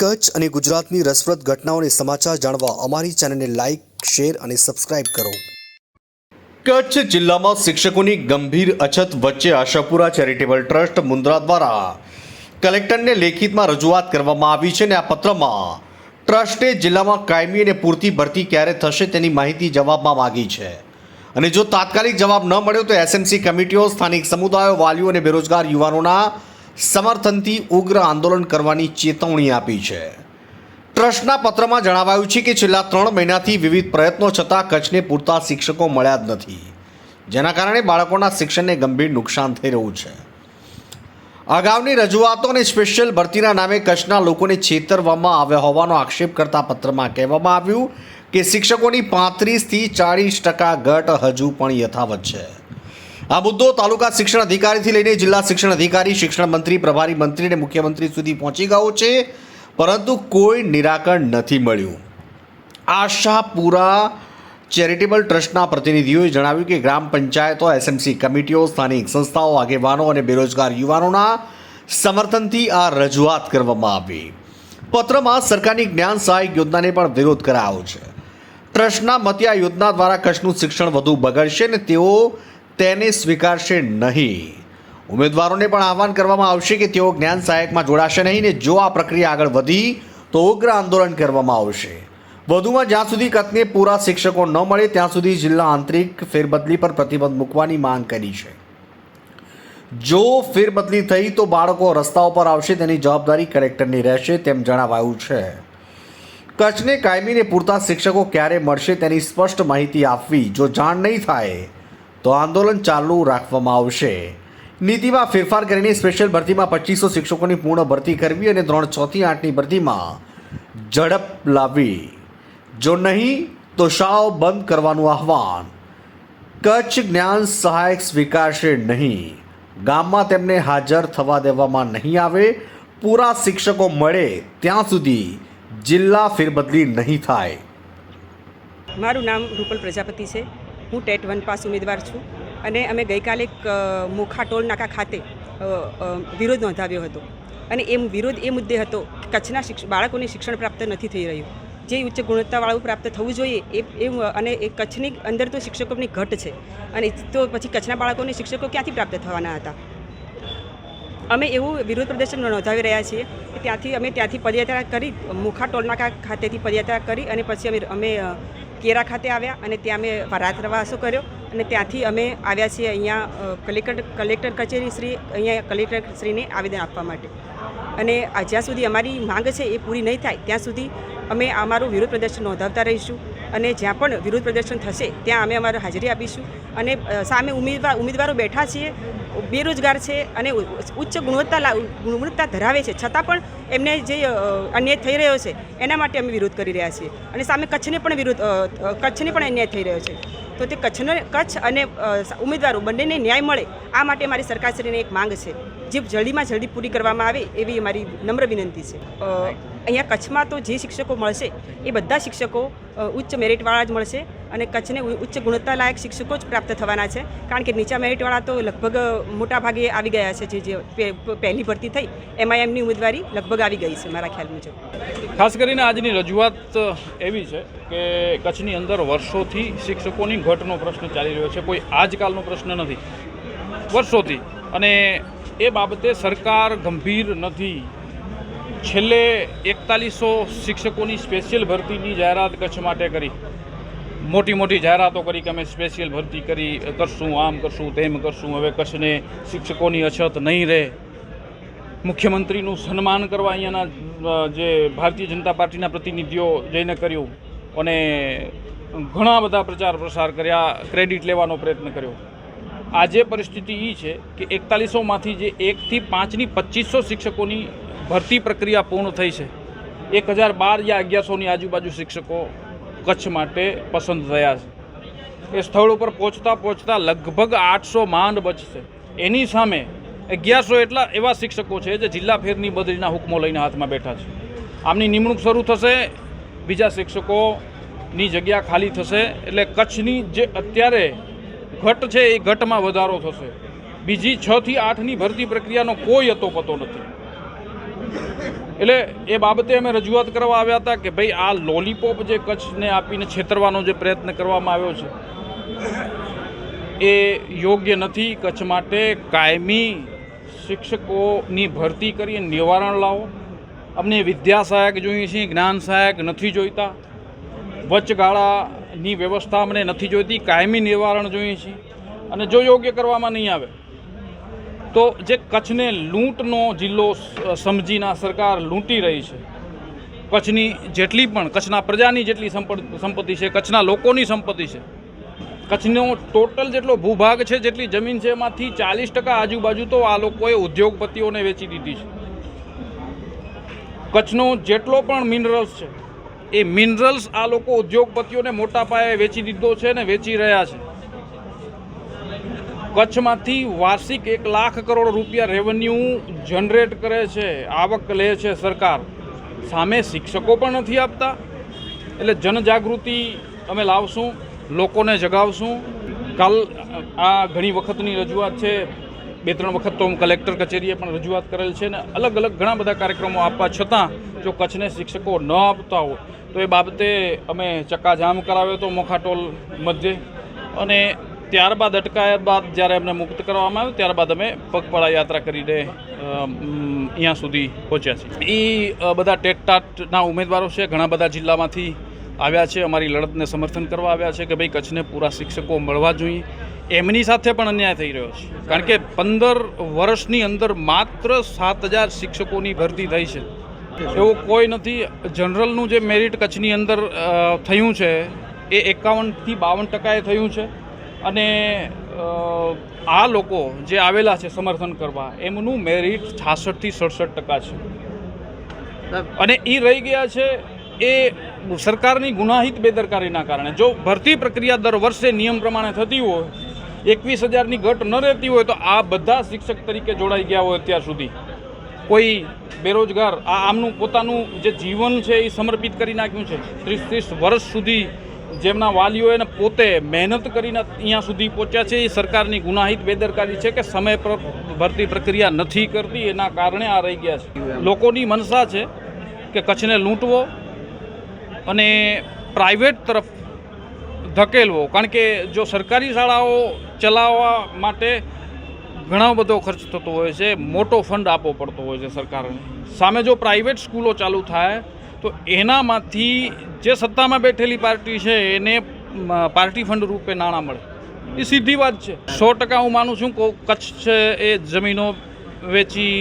કચ્છ અને ગુજરાતની રસપ્રદ ઘટનાઓને સમાચાર જાણવા અમારી ચેનલને લાઇક શેર અને સબસ્ક્રાઇબ કરો. કચ્છ જિલ્લામાં શિક્ષકોની ગંભીર અછત વચ્ચે આશાપુરા ચેરિટેબલ ટ્રસ્ટ મુન્દ્રા દ્વારા કલેક્ટરને લેખિતમાં રજૂઆત કરવામાં આવી છે અને આ પત્રમાં, ટ્રસ્ટે જિલ્લામાં કાયમી અને પૂરતી ભરતી ક્યારે થશે તેની માહિતી જવાબમાં માગી છે. અને જો તાત્કાલિક જવાબ ન મળ્યો તો એસએમસી કમિટીઓ, સ્થાનિક સમુદાયો, વાલીઓ અને બેરોજગાર યુવાનોના સમર્થનથી ઉગ્ર આંદોલન કરવાની ચેતવણી આપી છે. ટ્રસ્ટના પત્રમાં જણાવાયું છે કે છેલ્લા ત્રણ મહિનાથી વિવિધ પ્રયત્નો છતાં કચ્છને પૂરતા શિક્ષકો મળ્યા જ નથી. જેના કારણે બાળકોના શિક્ષણને ગંભીર નુકસાન થઈ રહ્યું છે. અગાઉની રજૂઆતો અને સ્પેશિયલ ભરતીના નામે કચ્છના લોકોને છેતરવામાં આવ્યા હોવાનો આક્ષેપ કરતા પત્રમાં કહેવામાં આવ્યું કે શિક્ષકોની પાંત્રીસથી ચાળીસ ટકા ઘટ હજુ પણ યથાવત છે. આ મુદ્દો તાલુકા શિક્ષણ અધિકારીથી લઈને જિલ્લા શિક્ષણ અધિકારી, શિક્ષણ મંત્રી, પ્રભારી મંત્રી અને મુખ્યમંત્રી સુધી પહોંચી ગયો છે. પરંતુ કોઈ નિરાકરણ નથી મળ્યું. આશાપુરા ચેરિટેબલ ટ્રસ્ટના પ્રતિનિધિઓએ જણાવ્યું કે ગ્રામ પંચાયતો, એસએમસી કમિટીઓ, સ્થાનિક સંસ્થાઓ, આગેવાનો અને બેરોજગાર યુવાનોના સમર્થનથી આ રજૂઆત કરવામાં આવી. પત્રમાં સરકારની જ્ઞાન સહાયક યોજનાને પણ વિરોધ કરાયો છે. ટ્રસ્ટના મતે આ યોજના દ્વારા કચ્છનું શિક્ષણ વધુ બગડશે અને તેઓ તેને સ્વીકારશે નહીં. ઉમેદવારોને પણ આહવાન કરવામાં આવશે કે તેઓ જ્ઞાન સહાયકમાં જોડાશે નહીં ને જો આ પ્રક્રિયા આગળ વધી, તો ઉગ્ર આંદોલન કરવામાં આવશે. વધુમાં જ્યાં સુધી કચ્છને પૂરા શિક્ષકો ન મળે, ત્યાં સુધી જિલ્લા આંતરિક ફેરબદલી પર પ્રતિબંધ મૂકવાની માંગ કરી છે. જો ફેરબદલી થઈ, તો બાળકો રસ્તાઓ પર આવશે, તેની જવાબદારી કલેક્ટરની રહેશે તેમ જણાવાયું છે. કચ્છને કાયમીને પૂરતા શિક્ષકો ક્યારે મળશે તેની સ્પષ્ટ માહિતી આપવી, જો જાણ નહીં થાય તો આંદોલન ચાલુ રાખવામાં આવશે. નીતિમાં ફેરફાર કરીને સ્પેશિયલ ભરતીમાં પચીસો શિક્ષકોની પૂર્ણ ભરતી કરવી અને ધોરણ છથી આઠની ભરતીમાં ઝડપ લાવવી. જો નહીં, તો શાળાઓ બંધ કરવાનું આહવાન. કચ્છ જ્ઞાન સહાયક સ્વીકારશે નહીં. ગામમાં તેમને હાજર થવા દેવામાં નહીં આવે. પૂરા શિક્ષકો મળે ત્યાં સુધી જિલ્લા ફેરબદલી નહીં થાય. મારું નામ રૂપલ પ્રજાપતિ છે. હું ટેટ વન પાસ ઉમેદવાર છું અને અમે ગઈકાલે મોખા ટોલ નાકા ખાતે વિરોધ નોંધાવ્યો હતો. અને એ વિરોધ એ મુદ્દે હતો કે કચ્છના બાળકોને શિક્ષણ પ્રાપ્ત નથી થઈ રહ્યું. જે ઉચ્ચ ગુણવત્તાવાળું પ્રાપ્ત થવું જોઈએ એ એ અને એ કચ્છની અંદર તો શિક્ષકોની ઘટ છે. અને તો પછી કચ્છના બાળકોને શિક્ષકો ક્યાંથી પ્રાપ્ત થવાના હતા? અમે એવું વિરોધ પ્રદર્શન નોંધાવી રહ્યા છીએ ત્યાંથી અમે ત્યાંથી પદયાત્રા કરી મુખા ટોલનાકા ખાતેથી પદયાત્રા કરી અને પછી અમે અમે કેરા ખાતે આવ્યા અને ત્યાં અમે રાત્રવાસો કર્યો અને ત્યાંથી અમે આવ્યા છીએ અહીંયા કલેક્ટર કલેક્ટર કચેરી શ્રી, અહીંયા કલેક્ટર શ્રીને આવેદન આપવા માટે. અને જ્યાં સુધી અમારી માંગ છે એ પૂરી નહીં થાય, ત્યાં સુધી અમે અમારું વિરોધ પ્રદર્શન નોંધાવતા રહીશું. અને જ્યાં પણ વિરોધ પ્રદર્શન થશે, ત્યાં અમે અમારે હાજરી આપીશું. અને સામે ઉમેદવાર, ઉમેદવારો બેઠા છીએ, બેરોજગાર છે અને ઉચ્ચ ગુણવત્તા ગુણવત્તા ધરાવે છે. છતાં પણ એમને જે અન્યાય થઈ રહ્યો છે, એના માટે અમે વિરોધ કરી રહ્યા છીએ. અને સામે કચ્છને પણ વિરોધ કચ્છને પણ અન્યાય થઈ રહ્યો છે. તો તે કચ્છને, કચ્છ અને ઉમેદવારો બંનેને ન્યાય મળે, આ માટે મારી સરકારશ્રીને એક માંગ છે. જે જલ્દીમાં જલ્દી પૂરી કરવામાં આવે એવી અમારી નમ્ર વિનંતી છે. અહીંયા કચ્છમાં તો જે શિક્ષકો મળશે એ બધા શિક્ષકો ઉચ્ચ મેરિટવાળા જ મળશે અને કચ્છને ઉચ્ચ ગુણવત્તાલાયક શિક્ષકો જ પ્રાપ્ત થવાના છે. કારણ કે નીચા મેરિટવાળા તો લગભગ મોટા ભાગે આવી ગયા છે જે જે પહેલી ભરતી થઈ એમાં એમની ઉમેદવારી લગભગ આવી ગઈ છે મારા ખ્યાલ મુજબ. ખાસ કરીને આજની રજૂઆત એવી છે કે કચ્છની અંદર વર્ષોથી શિક્ષકોની ઘટનો પ્રશ્ન ચાલી રહ્યો છે. કોઈ આજકાલનો પ્રશ્ન નથી. વર્ષોથી. અને એ બાબતે સરકાર ગંભીર નથી. છેલ્લે એકતાલીસો શિક્ષકોની સ્પેશિયલ ભરતીની જાહેરાત કચ્છ માટે કરી. મોટી મોટી જાહેરાતો કરી કે અમે સ્પેશિયલ ભરતી કરી, કરશું, આમ કરશું, તેમ કરશું, હવે કચ્છને શિક્ષકોની અછત નહીં રહે. મુખ્યમંત્રીનું સન્માન કરવા અહીંયાના જે ભારતીય જનતા પાર્ટીના પ્રતિનિધિઓ જઈને કર્યું અને ઘણા બધા પ્રચાર પ્રસાર કર્યા, ક્રેડિટ લેવાનો પ્રયત્ન કર્યો. આજે પરિસ્થિતિ એ છે કે એકતાલીસોમાંથી જે એકથી પાંચની પચીસો શિક્ષકોની ભરતી પ્રક્રિયા પૂર્ણ થઈ છે. એક હજાર બાર યા અગિયારસોની આજુબાજુ શિક્ષકો કચ્છ માટે પસંદ થયા છે. એ સ્થળ ઉપર પહોંચતા પહોંચતા લગભગ આઠસો માંડ બચશે. એની સામે અગિયારસો એટલા એવા શિક્ષકો છે જે જિલ્લા ફેરની બદલીના હુકમો લઈને હાથમાં બેઠા છે. આમની નિમણૂક શરૂ થશે, બીજા શિક્ષકોની જગ્યા ખાલી થશે, એટલે કચ્છની જે અત્યારે ઘટ છે એ ઘટમાં વધારો થશે. બીજી છ થી આઠની ભરતી પ્રક્રિયાનો કોઈ હતો પતો નથી. એટલે એ બાબતે અમે રજૂઆત કરવા આવ્યા હતા કે ભાઈ આ લોલીપોપ જે કચ્છને આપીને છેતરવાનો જે પ્રયત્ન કરવામાં આવ્યો છે, એ યોગ્ય નથી. કચ્છ માટે કાયમી શિક્ષકોની ભરતી કરી નિવારણ લાવો. અમને વિદ્યા સહાયક જોઈએ છીએ જ્ઞાન સહાયક નથી જોઈતા. વચગાળાની વ્યવસ્થા અમને નથી જોઈતી, કાયમી નિવારણ જોઈએ છીએ અને જો યોગ્ય કરવામાં નહીં આવે, તો જે કચ્છને લૂંટનો જિલ્લો સમજીને સરકાર લૂંટી રહી છે. કચ્છની જેટલી પણ, કચ્છના પ્રજાની જેટલી સંપત્તિ છે, કચ્છના લોકોની સંપત્તિ છે, કચ્છનો ટોટલ જેટલો ભૂભાગ છે, જેટલી જમીન છે, એમાંથી ચાલીસ ટકા આજુબાજુ તો આ લોકોએ ઉદ્યોગપતિઓને વેચી દીધી છે. કચ્છનો જેટલો પણ મિનરલ્સ છે એ મિનરલ્સ આ લોકો ઉદ્યોગપતિઓને મોટા પાયે વેચી દીધો છે ને વેચી રહ્યા છે. કચ્છમાંથી વાર્ષિક એક લાખ કરોડ રૂપિયા રેવન્યુ જનરેટ કરે છે, આવક લે છે સરકાર. સામે શિક્ષકો પણ નથી આપતા. એટલે જનજાગૃતિ અમે લાવશું, લોકોને જગાવશું. કાલ, આ ઘણી વખતની રજૂઆત છે. બે ત્રણ વખત તો કલેક્ટર કચેરીએ પણ રજૂઆત કરેલ છે ને અલગ અલગ ઘણા બધા કાર્યક્રમો આપવા છતાં જો કચ્છને શિક્ષકો ન આપતા હોય તો એ બાબતે અમે ચક્કાજામ કરાવ્યો હતો મોખાટોલ મધ્યે. અને ત્યારબાદ, અટકાયત બાદ જ્યારે અમને મુક્ત કરવામાં આવ્યું, ત્યારબાદ અમે પગપાળા યાત્રા કરીને અહીંયા સુધી પહોંચ્યા છીએ. એ બધા ટેકટાટના ઉમેદવારો છે, ઘણા બધા જિલ્લામાંથી આવ્યા છે. અમારી લડતને સમર્થન કરવા આવ્યા છે કે ભાઈ, કચ્છને પૂરા શિક્ષકો મળવા જોઈએ. એમની સાથે પણ અન્યાય થઈ રહ્યો છે. કારણ કે પંદર વર્ષની અંદર માત્ર સાત હજાર શિક્ષકોની ભરતી થઈ છે. એવું કોઈ નથી. જનરલનું જે મેરિટ કચ્છની અંદર થયું છે, એ એકાવનથી બાવન ટકાએ થયું છે. અને આ લોકો જે આવેલા છે સમર્થન કરવા, એમનું મેરિટ છાસઠથી સડસઠ ટકા છે. અને એ રહી ગયા છે, એ સરકારની ગુનાહિત બેદરકારીના કારણે. જો ભરતી પ્રક્રિયા દર વર્ષે નિયમ પ્રમાણે થતી હોય, એકવીસ હજારની ઘટ ન રહેતી હોય, તો આ બધા શિક્ષક તરીકે જોડાઈ ગયા હોય અત્યાર સુધી. કોઈ બેરોજગાર, આ આમનું પોતાનું જે જીવન છે એ સમર્પિત કરી નાખ્યું છે. ત્રીસ ત્રીસ વર્ષ સુધી જેમના વાલીઓ એને પોતે મહેનત કરીને અહીંયા સુધી પહોંચ્યા છે, એ સરકારની ગુનાહિત બેદરકારી છે કે સમય પર ભરતી પ્રક્રિયા નથી કરતી, એના કારણે આ રહી ગયા છે. લોકોની મનસા છે કે કચ્છને લૂંટવો અને પ્રાઇવેટ તરફ ધકેલવો. કારણ કે જો સરકારી શાળાઓ ચલાવવા માટે ઘણો બધો ખર્ચ થતો હોય છે, મોટો ફંડ આપવો પડતો હોય છે સરકારને. સામે જો પ્રાઇવેટ સ્કૂલો ચાલુ થાય, તો એનામાંથી જે સત્તામાં બેઠેલી પાર્ટી છે, એને પાર્ટી ફંડ રૂપે નાણાં મળે. એ સીધી વાત છે. સો ટકા હું માનું છું કચ્છ છે એ જમીનો વેચી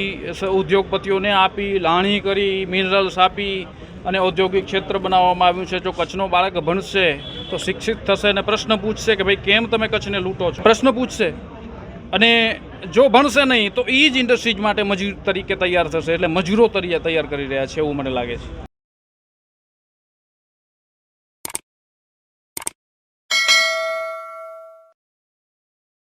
ઉદ્યોગપતિઓને આપી, લાણી કરી મિનરલ્સ આપી અને ઔદ્યોગિક ક્ષેત્ર બનાવવામાં આવ્યું છે. જો કચ્છનો બાળક ભણશે, તો શિક્ષિત થશે અને પ્રશ્ન પૂછશે કે ભાઈ, કેમ તમે કચ્છને લૂંટો છો? પ્રશ્ન પૂછશે. અને જો ભણશે નહીં, તો એ જ ઇન્ડસ્ટ્રીઝ માટે મજૂર તરીકે તૈયાર થશે, એટલે મજૂરો તરીકે તૈયાર કરી રહ્યા છે એવું મને લાગે છે.